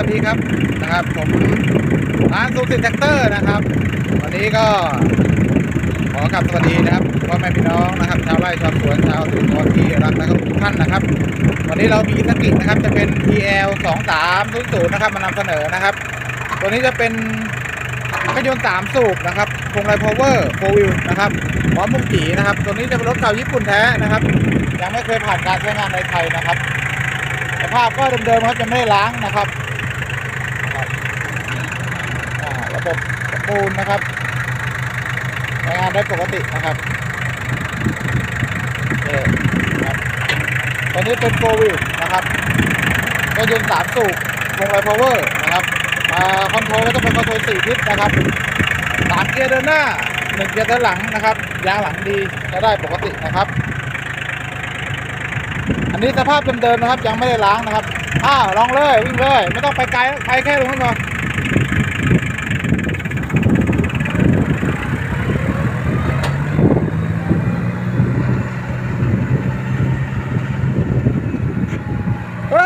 วัสดีครับนะครับ ผมร้านซูซินแท็กเตอร์นะครับ วันนี้ก็ขอกลับสวัสดีนะครับพ่อแม่พี่น้องนะครับ ชาวไร่ชาวสวนชาวสวนที่รักนะครับทุกท่านนะครับ วันนี้เรามีสกินะครับ จะเป็น TL 2 3 0 0นะครับมานำเสนอนะครับ ตัวนี้จะเป็นเครื่องยนต์3สูบนะครับพวงไรพาวเวอร์โฟวิลนะครับพร้อมมุกจีนะครับ ตัวนี้จะเป็นรถเก่าญี่ปุ่นแท้นะครับ ยังไม่เคยผ่านการใช้งานในไทยนะครับสภาพก็เดิมๆครับยังไม่ได้ล้างนะครับอ่า ระบบสมบูรณ์นะครับใช้งานได้ปกตินะครับนี่ครับตอนนี้เป็นโฟวิลนะครับก็ยนต์สามสูบวงไลพาวเวอร์นะครับอ่าคอนโทรลก็จะเป็นคอนโทรลสี่ทิศนะครับสามเกียร์เดินหน้าหนึ่งเกียร์เดินหลังนะครับยางหลังดีใช้ได้ปกตินะครับ อันนี้สภาพเดิมๆนะครับยังไม่ได้ล้างนะครับอ้าวลองเลยวิ่งเลย ไม่ต้องไปไกลไปแค่ตรงนั้นพอเฮ้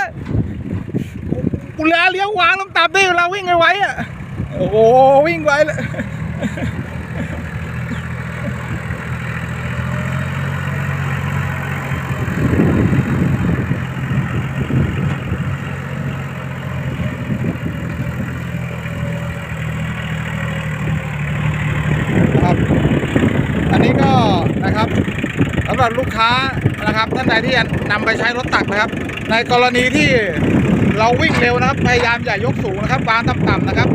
ย กูเลี้ยวเลี้ยววางลำตับดิเวลาวิ่งไวๆอะโอ้โหวิ่งไวเลยครับอันนี้ก็นะครับสำหรับลูกค้านะครับท่านใดที่นำไปใช้รถตักนะครับ ในกรณีที่ เราวิ่งเร็วนะครับ พยายามอย่ายกสูงนะครับวางต่ำๆนะครับ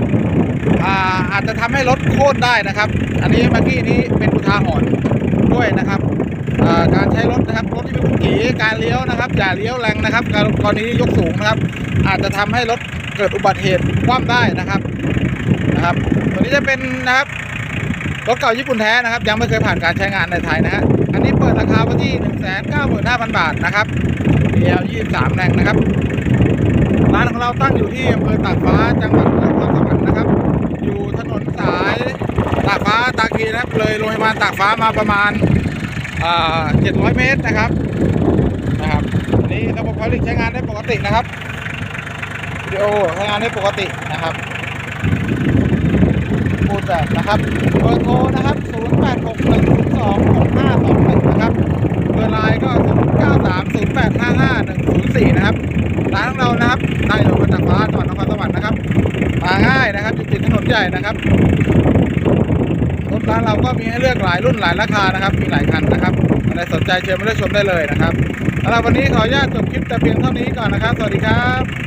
อ่าอาจจะทำให้รถโค่นได้นะครับ อันนี้เมื่อกี้นี้เป็นอุทาหรณ์ด้วยนะครับการใช้รถนะครับรถที่เป็นกุญจีการเลี้ยวนะครับ อย่าเลี้ยวแรงนะครับการณียกสูงนะครับ อาจจะทำให้รถเกิดอุบัติเหตุคว่ำได้นะครับนะครับตัวนี้จะเป็นนะครับรถเก่าญี่ปุ่นแท้นะครับ ยังไม่เคยผ่านการใช้งานในไทยนะฮะอันนี้เปิดราคาไว้ที่ 195,000 บาทนะครับ DL 23 แรงนะครับ เราตั้งอยู่ที่อำเภอตากฟ้าจังหวัดนครสวรรค์นะครับ อยู่ถนนสายตากฟ้าตาคีนะครับ เลยโรงพยาบาลตากฟ้ามาประมาณอ่า700เมตรนะครับนะครับอันนี้ระบบไฟลิกใช้งานได้ปกตินะครับวิดีโอใช้งานได้ปกตินะครับพูดแบบนะครับเบอร์โทรนะครับ 0 8 6 1 0 2 6 5 2 1 นะครับ เบอร์ไลน์ก็ 0 9 3 0 8 5 5 1 0 4 นะครับ ร้านของเรานะครับตั้งมาจากฟ้าจังหวัดนครสวรรค์นะครับ มาง่ายนะครับอยู่ติดถนนใหญ่นะครับรถร้านเราก็มีให้เลือกหลายรุ่นหลายราคานะครับ มีหลายคันนะครับใครสนใจเชิญมาเลือกชมได้เลยนะครับสำหรับวันนี้ขออนุญาตจบคลิปแต่เพียงเท่านี้ก่อนนะครับ สวัสดีครับ